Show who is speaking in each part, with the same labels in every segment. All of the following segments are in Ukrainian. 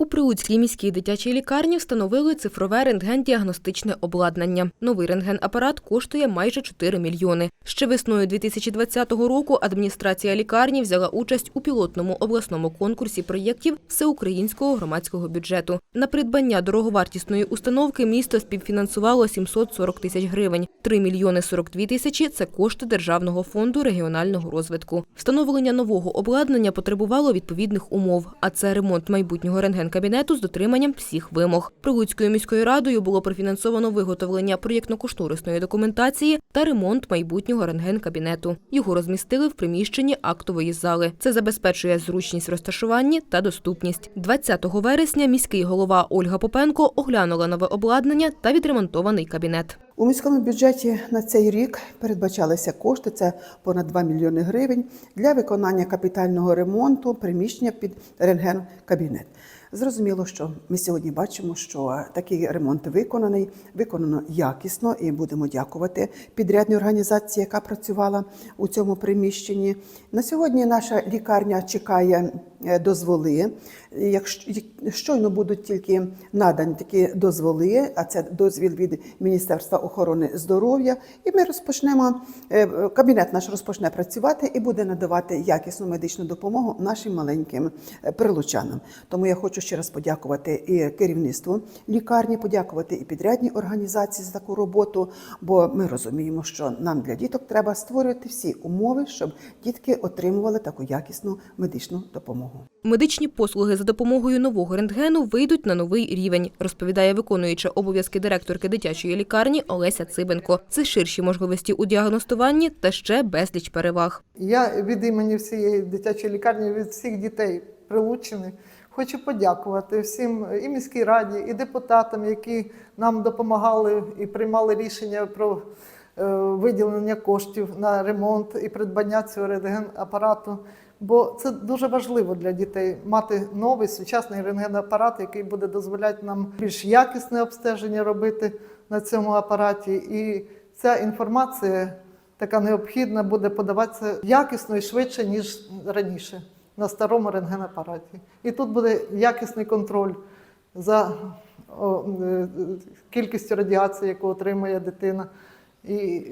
Speaker 1: У Прилуцькій міській дитячій лікарні встановили цифрове рентген-діагностичне обладнання. Новий рентген-апарат коштує майже 4 мільйони. Ще весною 2020 року адміністрація лікарні взяла участь у пілотному обласному конкурсі проєктів всеукраїнського громадського бюджету. На придбання дороговартісної установки місто співфінансувало 740 тисяч гривень. 3 мільйони 42 тисячі – це кошти Державного фонду регіонального розвитку. Встановлення нового обладнання потребувало відповідних умов, а це ремонт майбутнього рентген-кабінету з дотриманням всіх вимог. Прилуцькою міською радою було профінансовано виготовлення проєктно-кошторисної документації та ремонт майбутнього рентген-кабінету. Його розмістили в приміщенні актової зали. Це забезпечує зручність в розташуванні та доступність. 20 вересня міський голова Ольга Попенко оглянула нове обладнання та відремонтований кабінет.
Speaker 2: У міському бюджеті на цей рік передбачалися кошти, це понад 2 мільйони гривень, для виконання капітального ремонту приміщення під рентген-кабінет. Зрозуміло, що ми сьогодні бачимо, що такий ремонт виконаний, виконано якісно, і будемо дякувати підрядній організації, яка працювала у цьому приміщенні. На сьогодні наша лікарня чекає дозволи. Якщо щойно будуть тільки надані такі дозволи, а це дозвіл від Міністерства охорони здоров'я, і ми розпочнемо е, кабінет наш розпочне працювати і буде надавати якісну медичну допомогу нашим маленьким е, прилучанам. Тому я хочу ще раз подякувати і керівництву лікарні, подякувати і підрядній організації за таку роботу. Бо ми розуміємо, що нам для діток треба створювати всі умови, щоб дітки отримували таку якісну медичну допомогу.
Speaker 1: Медичні послуги за допомогою нового рентгену вийдуть на новий рівень, розповідає виконуюча обов'язки директорки дитячої лікарні Олеся Цибенко. Це ширші можливості у діагностуванні та ще безліч переваг.
Speaker 3: Я від імені всієї дитячої лікарні, від всіх дітей Прилуччини хочу подякувати всім і міській раді, і депутатам, які нам допомагали і приймали рішення про виділення коштів на ремонт і придбання цього рентген-апарату. Бо це дуже важливо для дітей мати новий сучасний рентген-апарат, який буде дозволяти нам більш якісне обстеження робити на цьому апараті. І ця інформація така необхідна буде подаватися якісно і швидше, ніж раніше на старому рентгенапараті. І тут буде якісний контроль за е, кількістю радіації, яку отримує дитина. І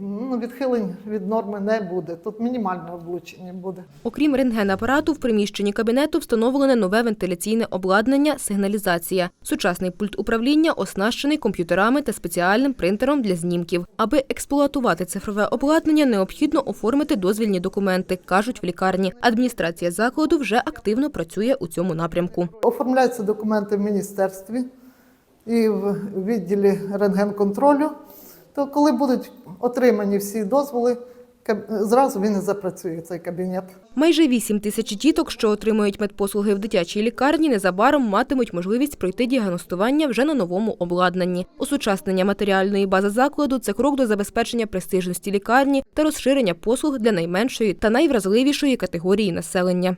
Speaker 3: ну, відхилень від норми не буде. Тут мінімальне облучення буде.
Speaker 1: Окрім рентген-апарату, в приміщенні кабінету встановлене нове вентиляційне обладнання сигналізація. Сучасний пульт управління оснащений комп'ютерами та спеціальним принтером для знімків. Аби експлуатувати цифрове обладнання, необхідно оформити дозвільні документи, кажуть в лікарні. Адміністрація закладу вже активно працює у цьому напрямку.
Speaker 3: Оформляються документи в міністерстві і в відділі рентген-контролю. То коли будуть отримані всі дозволи, зразу він і запрацює цей кабінет.
Speaker 1: Майже 8 тисяч діток, що отримують медпослуги в дитячій лікарні, незабаром матимуть можливість пройти діагностування вже на новому обладнанні. Осучаснення матеріальної бази закладу це крок до забезпечення престижності лікарні та розширення послуг для найменшої та найвразливішої категорії населення.